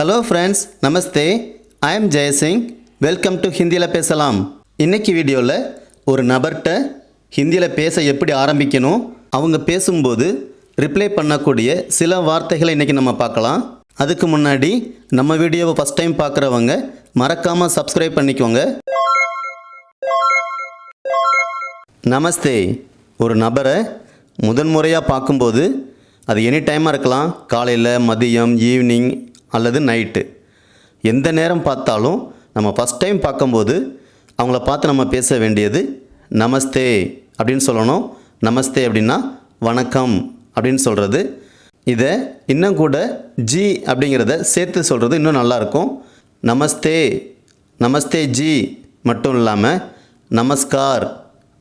Hello friends namaste I am Jaisingh welcome to ஹிந்தியில் பேசலாம் இன்னைக்கு வீடியோவில் ஒரு நபர்கிட்ட ஹிந்தியில் பேச எப்படி ஆரம்பிக்கணும் அவங்க பேசும்போது ரிப்ளை பண்ணக்கூடிய சில வார்த்தைகளை இன்றைக்கி நம்ம பார்க்கலாம். அதுக்கு முன்னாடி நம்ம வீடியோவை ஃபஸ்ட் டைம் பார்க்குறவங்க மறக்காமல் சப்ஸ்கிரைப் பண்ணிக்கோங்க. நமஸ்தே ஒரு நபரை முதன்முறையாக பார்க்கும்போது அது எனி டைமாக இருக்கலாம். காலையில் மதியம் ஈவினிங் அல்லது நைட்டு எந்த நேரம் பார்த்தாலும் நம்ம ஃபஸ்ட் டைம் பார்க்கும்போது அவங்கள பார்த்து நம்ம பேச வேண்டியது நமஸ்தே அப்படின்னு சொல்லணும். நமஸ்தே அப்படின்னா வணக்கம் அப்படின்னு சொல்கிறது இதை இன்னும் கூட ஜி அப்படிங்கிறத சேர்த்து சொல்கிறது இன்னும் நல்லாயிருக்கும் நமஸ்தே நமஸ்தே ஜி மட்டும் இல்லாமல் நமஸ்கார்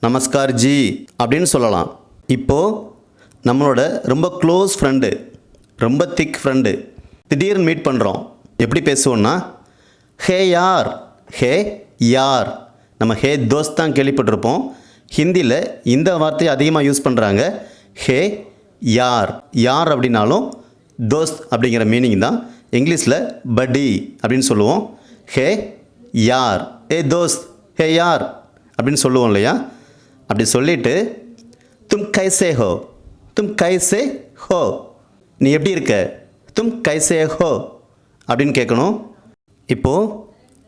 நமஸ்கார் ஜி அப்படின்னு சொல்லலாம். இப்போது நம்மளோட ரொம்ப க்ளோஸ் ஃப்ரெண்டு ரொம்ப திக் ஃப்ரெண்டு திடீர்னு மீட் பண்ணுறோம் எப்படி பேசுவோன்னா ஹே யார்? ஹே யார்? நம்ம ஹே தோஸ்த் தான் கேள்விப்பட்டிருப்போம். ஹிந்தியில் இந்த வார்த்தையை அதிகமாக யூஸ் பண்ணுறாங்க ஹே யார்? யார் அப்படின்னாலும் தோஸ்த் அப்படிங்கிற மீனிங் தான். இங்கிலீஷில் படி அப்படின்னு சொல்லுவோம். ஹே யார்? ஏ தோஸ்த் ஹே யார்? அப்படின்னு சொல்லுவோம் இல்லையா? அப்படி சொல்லிட்டு தும் கைசே ஹோ? தும் கைசே ஹோ? நீ எப்படி இருக்க? தும் கைசே ஹோ அப்படின்னு கேட்கணும். இப்போது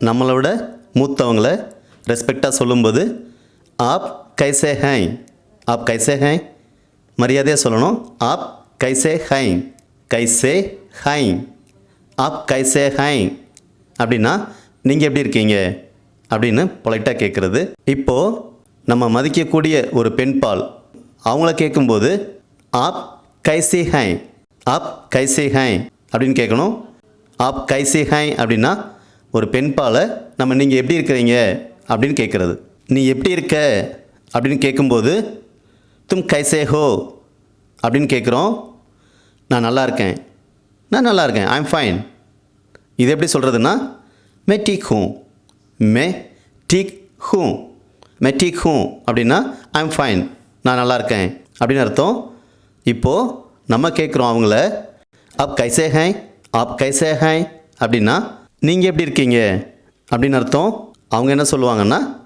நம்மளோட மூத்தவங்கள ரெஸ்பெக்டாக சொல்லும்போது ஆப் கைசே ஹை ஆப் கைசே ஹை மரியாதையாக சொல்லணும். ஆப் கைசே ஹை கைசே ஹை ஆப் கைசே ஹை அப்படின்னா நீங்கள் எப்படி இருக்கீங்க? அப்படின்னு பொலைட்டாக கேட்குறது. இப்போது நம்ம மதிக்கக்கூடிய ஒரு பெண்பால் அவங்கள கேட்கும்போது ஆப் கைசே ஹை ஆப் கைசே ஹாய் அப்படின்னு கேட்கணும். ஆப் கைசே ஹாய் அப்படின்னா ஒரு பெண்பாலை நம்ம நீங்கள் எப்படி இருக்கிறீங்க? அப்படின்னு கேட்குறது. நீ எப்படி இருக்க? அப்படின்னு கேட்கும்போது தும் கைசே ஹோ அப்படின்னு கேட்குறோம். நான் நல்லா இருக்கேன். நான் நல்லா இருக்கேன். ஐம் ஃபைன் இது எப்படி சொல்கிறதுன்னா மே டீக் ஹூ மே டீக் ஹூ மே டீக் ஹூ அப்படின்னா ஐம் ஃபைன் நான் நல்லா இருக்கேன். அப்படின்னு அர்த்தம். இப்போது நம்ம கேட்குறோம் அவங்கள. ஆப் கைசே ஹை ஆப் கைசே ஹை அப்படின்னா நீங்கள் எப்படி இருக்கீங்க? அப்படின்னு அர்த்தம். அவங்க என்ன சொல்லுவாங்கன்னா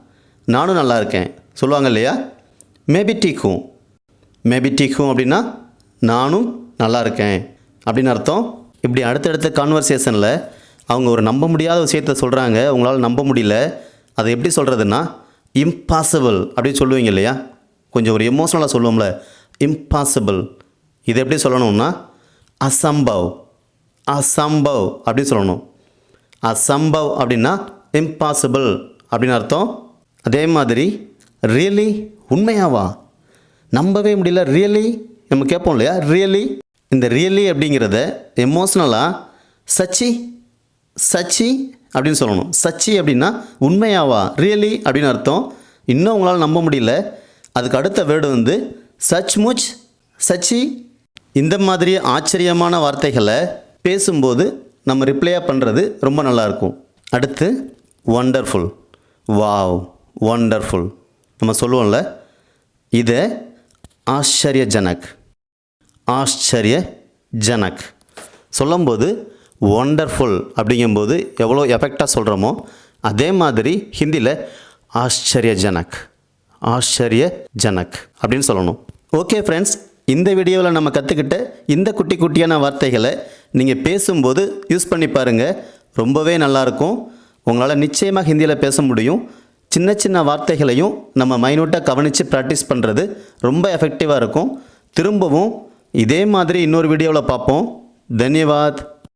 நானும் நல்லா இருக்கேன். சொல்லுவாங்க இல்லையா? மேபி டீக்கும் மேபி டீக்கும் அப்படின்னா நானும் நல்லா இருக்கேன். அப்படின்னு அர்த்தம். இப்படி அடுத்தடுத்த கான்வர்சேஷனில் அவங்க ஒரு நம்ப முடியாத விஷயத்த சொல்கிறாங்க உங்களால் நம்ப முடியல. அதை எப்படி சொல்கிறதுன்னா இம்பாசிபிள் அப்படின்னு சொல்லுவீங்க இல்லையா? கொஞ்சம் ஒரு எமோஷனலாக சொல்லுவோம்ல. இம்பாசிபிள் இது எப்படி சொல்லணும்னா அசம்பவ் அசம்பவ் அப்படின்னு சொல்லணும். அசம்பவ் அப்படின்னா இம்பாசிபிள் அப்படின்னு அர்த்தம். அதே மாதிரி ரியலி உண்மையாவா? நம்பவே முடியல ரியலி நம்ம கேட்போம் இல்லையா? ரியலி இந்த ரியலி அப்படிங்கிறத எமோஷ்னலாக சச்சி சச்சி அப்படின்னு சொல்லணும். சச்சி அப்படின்னா உண்மையாவா? ரியலி அப்படின்னு அர்த்தம். இன்னும் உங்களால் நம்ப முடியல. அதுக்கு அடுத்த வேர்டு வந்து சச் முச் சச்சி இந்த மாதிரி ஆச்சரியமான வார்த்தைகளை பேசும்போது நம்ம ரிப்ளையாக பண்ணுறது ரொம்ப நல்லாயிருக்கும். அடுத்து ஒண்டர்ஃபுல் வாவ் ஒண்டர்ஃபுல் நம்ம சொல்லுவோம்ல இதை ஆச்சரியஜனக் ஆச்சரிய ஜனக் சொல்லும்போது ஒண்டர்ஃபுல் அப்படிங்கும்போது எவ்வளோ எஃபெக்டாக சொல்கிறோமோ அதே மாதிரி ஹிந்தியில் ஆச்சரியஜனக் ஆச்சரிய ஜனக் அப்படின்னு சொல்லணும். ஓகே ஃப்ரெண்ட்ஸ் இந்த வீடியோவில் நம்ம கற்றுக்கிட்ட இந்த குட்டி குட்டியான வார்த்தைகளை நீங்கள் பேசும்போது யூஸ் பண்ணி பாருங்கள் ரொம்பவே நல்லாயிருக்கும். உங்களால் நிச்சயமாக ஹிந்தியில் பேச முடியும். சின்ன சின்ன வார்த்தைகளையும் நம்ம மைனூட்டாக கவனித்து ப்ராக்டிஸ் பண்ணுறது ரொம்ப எஃபெக்டிவாக இருக்கும். திரும்பவும் இதே மாதிரி இன்னொரு வீடியோவில் பார்ப்போம். தன்யவாத்.